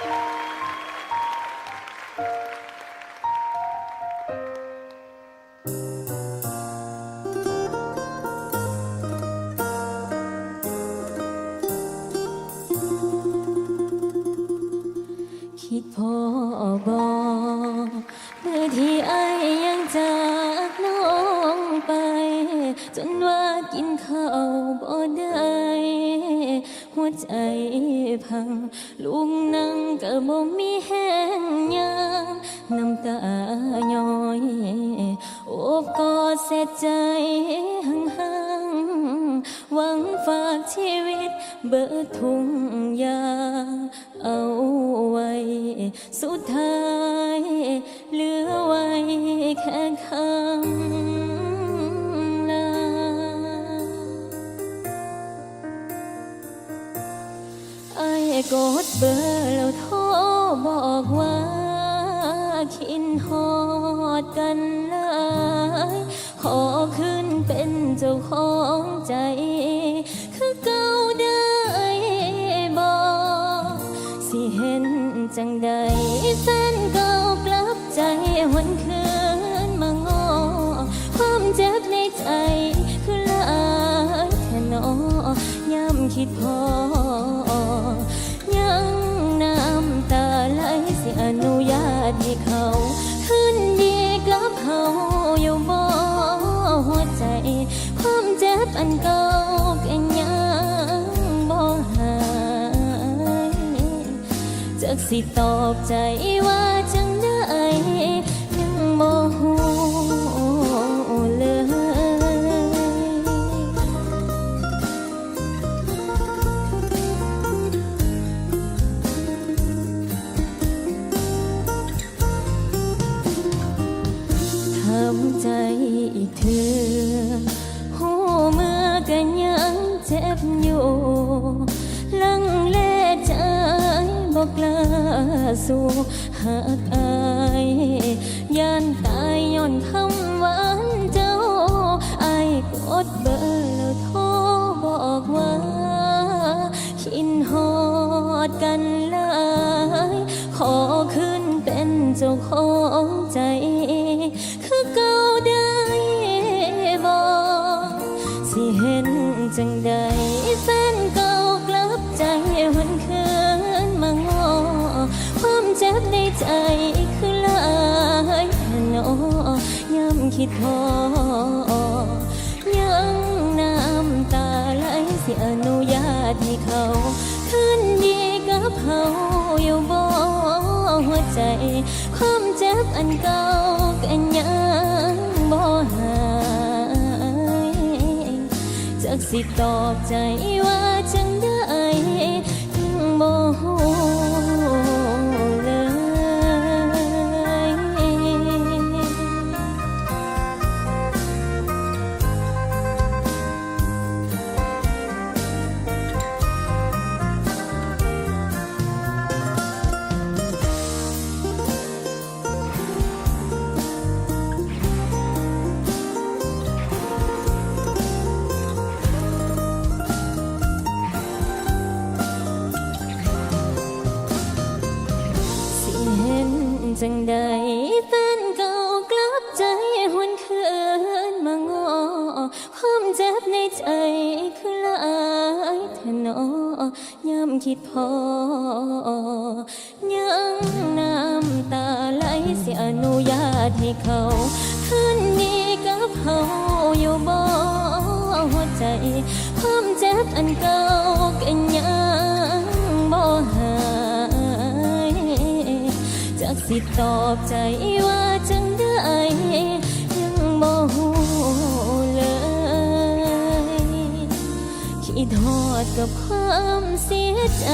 คิดพอบ หัวใจพัง ลุงนั่งก็บ่มีแห้งยังน้ำตาย้อยโอบกอดเสียใจห่างๆหวังฝากชีวิตเบิดทุ่งยาเอาไว้ สุดท้าย เหลือไว้แค่คำ กดเบอร์แล้วโทรบอกว่าคินฮอดกันหลยขอขึ้นเป็นเจ้าของใจ คือเก่าได้บอกสิเห็นจังใดแฟนเก่ากลับใจหวนคืนมางอความเจ็บในใจคือลายแค่นอยามคิดพอ อนุญาตให้เขา ขึ้นดีกับเขาอยู่บ่หัวใจ ความเจ็บอันเก่าก็ยังบ่หายจากสิตอบใจว่าจังได้ยังบ่หัว เจ็บอยู่ลังเลใจบอกกล้าสู้หากอายย่านตายย้อนคำหวานเจ้าอายกดเบอร์แล้วโทรบอกว่าคินฮอดกันหลาย ขอขึ้นเป็นเจ้าของใจ จังใดแฟนเก่ากลับใจวันคืนมางอความเจ็บในใจคือหลายแค่นอยามคิดพอยังน้ำตาไหลสิอนุญาตให้เขาขึ้นดีกับเขาอยู่บ่หัวใจ ความเจ็บอันเก่า สิตอบใจว่า จังใดแฟนเก่ากลับใจหวนคืนมางอความเจ็บในใจคือลายทนอยามคิดพอ ยังน้ำตาไหลเสิอนุญาตให้เขาขึ้นดีกับเขาอยู่บ่หัวใจ ความเจ็บอันเก่า สิตอบใจว่าจังได้ยังบ่ฮู้เลย คิดทอดกับความเสียใจ